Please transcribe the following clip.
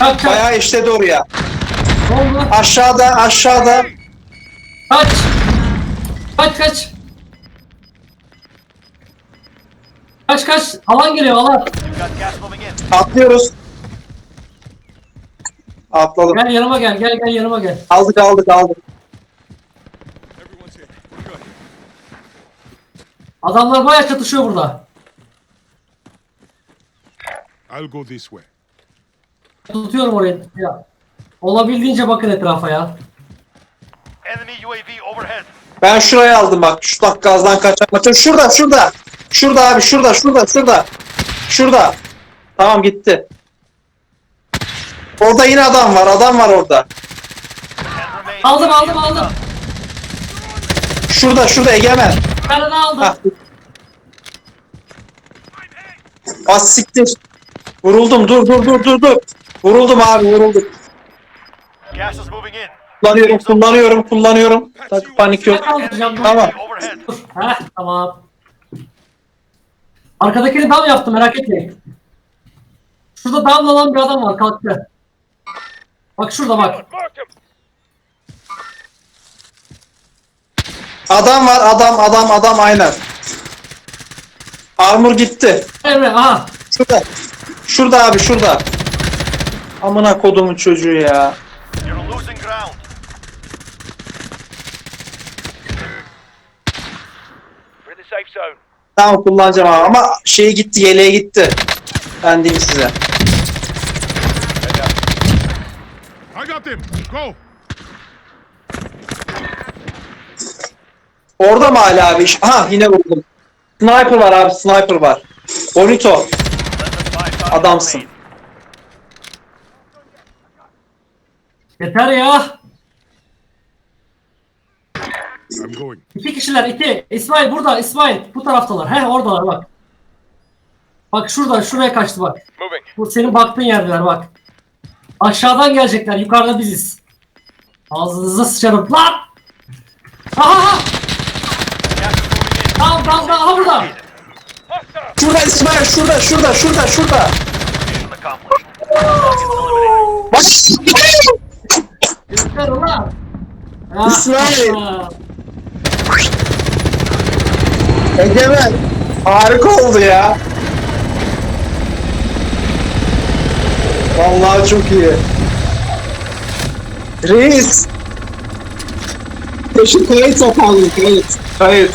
Kaç kaç. Bayağı işledi oraya. Ne oldu? Aşağıda aşağıda. Kaç. Kaç kaç. Kaç kaç. Alan geliyor alan. Got gas moving in. Atlıyoruz. Atladım. Gel yanıma gel gel gel yanıma gel. Aldık aldık aldık. Everyone's here. We're good. Adamlar bayağı çatışıyor burada. I'll go this way. Tutuyorum orayı. Ya. Olabildiğince bakın etrafa ya. Enemy UAV overhead. Ben şurayı aldım bak. Şu bak gazdan kaçan. Şurada şurada. Şurada abi şurada şurada şurada. Şurada. Tamam gitti. Orada yine adam var. Adam var orada. Aldım aldım aldım. Şurada şurada Egemen. Daha aldım. Hah. Az siktir. Vuruldum dur dur dur dur dur. Vuruldum abi vuruldum. Gas is moving in. Kullanıyorum kullanıyorum kullanıyorum. Tak, panik yok. Tamam. Overhead. Heh tamam. Arkadakini dam yaptım merak etmeyin. Şurada damla olan bir adam var kalktı. Bak şurada bak. Adam var adam adam adam aynen. Armor gitti. Emre aha. Şurada. Şurada abi şurada. Amına kodumun çocuğu ya. Tamam kullanacağım abi ama şey gitti yeleğe gitti. Ben diyeyim size. I got them. Go. Orada mı hala abi? Ha yine vurdum. Sniper var abi sniper var. Bonito. Adamsın. Yeter ya. I'm going. İki kişiler iki. İsmail burada İsmail. Bu taraftalar. He oradalar bak. Bak şurada şuraya kaçtı bak. Moving. Bu senin baktığın yerdeler bak. Aşağıdan gelecekler. Yukarıda biziz. Ağzınıza sıçarım. Lan! Aha! Tamam tamam tamam. Aha burada. Şurada İsmail şurada şurada şurada şurada. Bak. Yeter ulan. Ya, İsmail. ah. Egemen. Harika oldu ya. Vallahi çok iyi. Reis. Teşekkür kayıt yapalım kayıt. Kayıt.